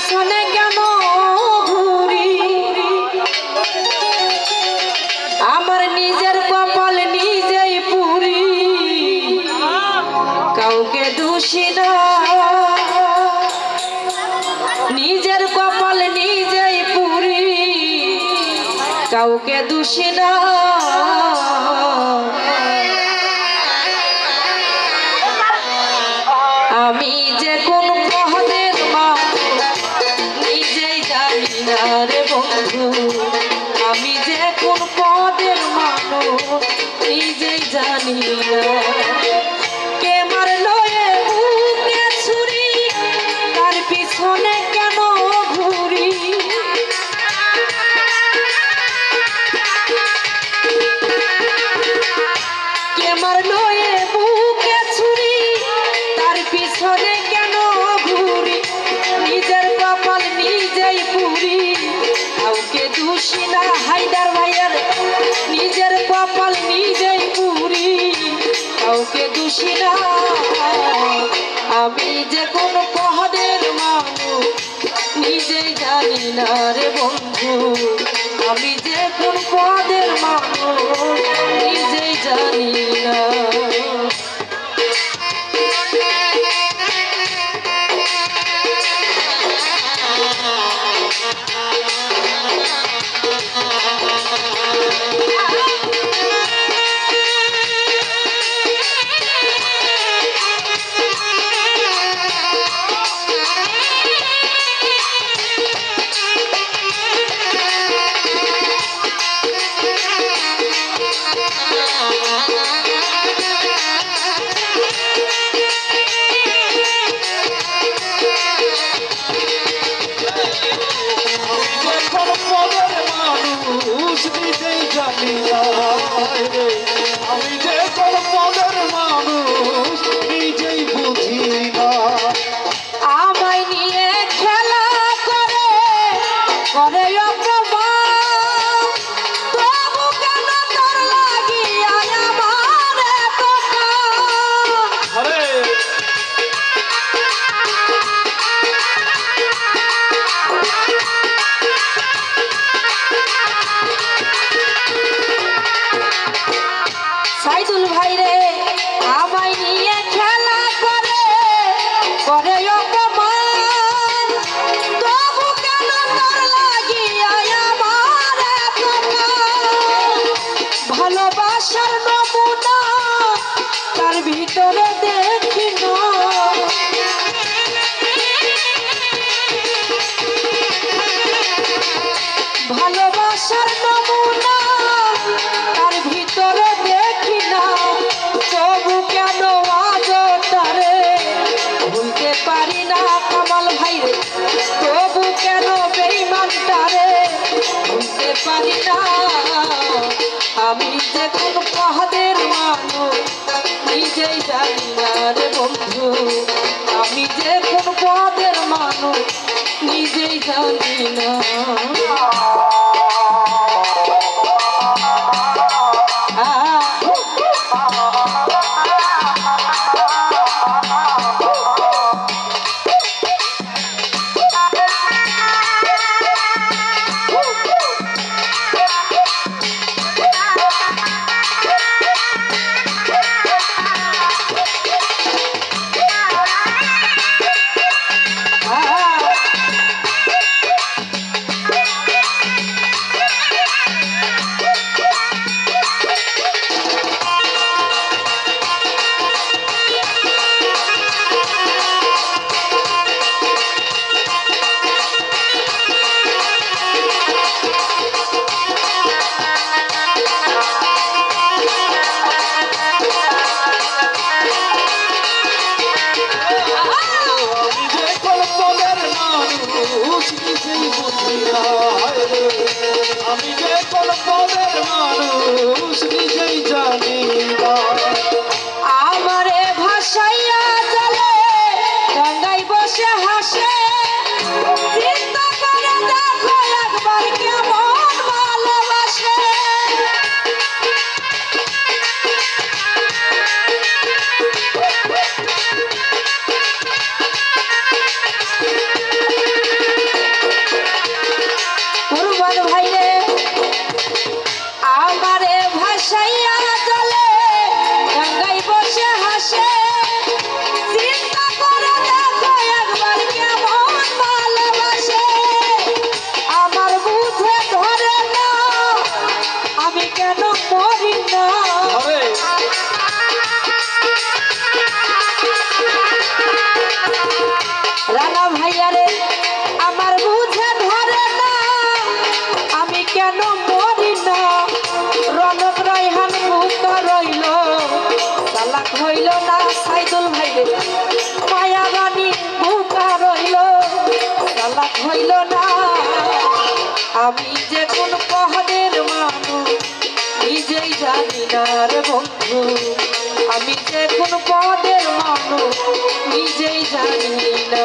পিছনে কেন ঘুরি? আমার নিজের কপাল নিজেই পুরি। কাউকে দোষী না। নিজের কপাল নিজেই পুরি। কাউকে দোষী না। আমি যে কোন কপাল নিজেই পুরি, কাউকে দোষী না আমি যে কোন পহদের মানুষ, নিজেই জানি না রে বন্ধু। আমি যে কোন পদের Thank you. Olha aí, ó, acabou! পারি না আমি কোন পাহাদের মানুষ, নিজেই জানি না রে বন্ধু। আমি যে কোন পদের মানুষ, নিজেই জানি আমি যে কোন পহনের মানুষ, নিজেই জানি না রে বন্ধু। আমি যে কোন পদের মানুষ, নিজেই জানি না।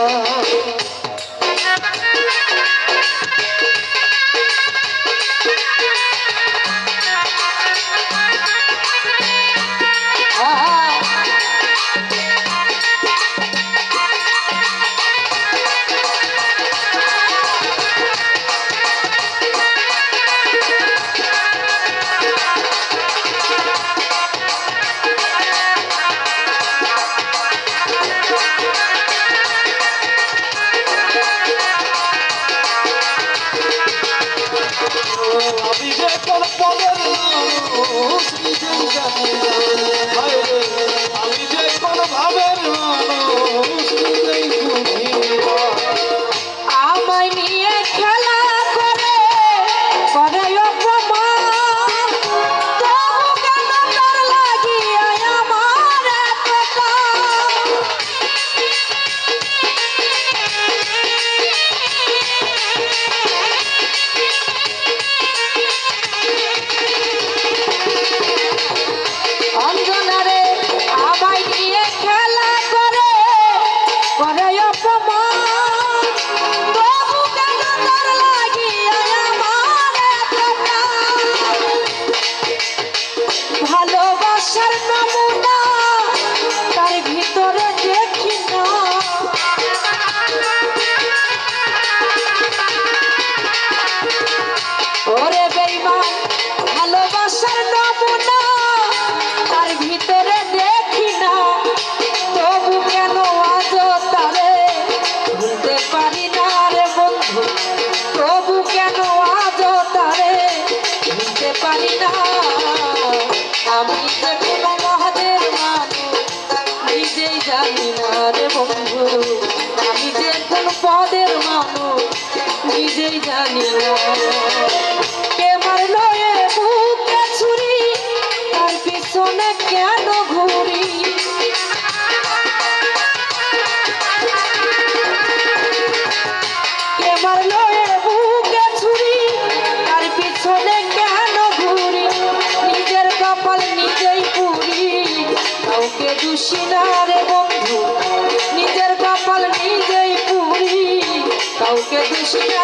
Shut it, no more, no. দুশিনারে বন্ধু নিজের কপাল নিজেই পুরি। কাউকে দুশিনা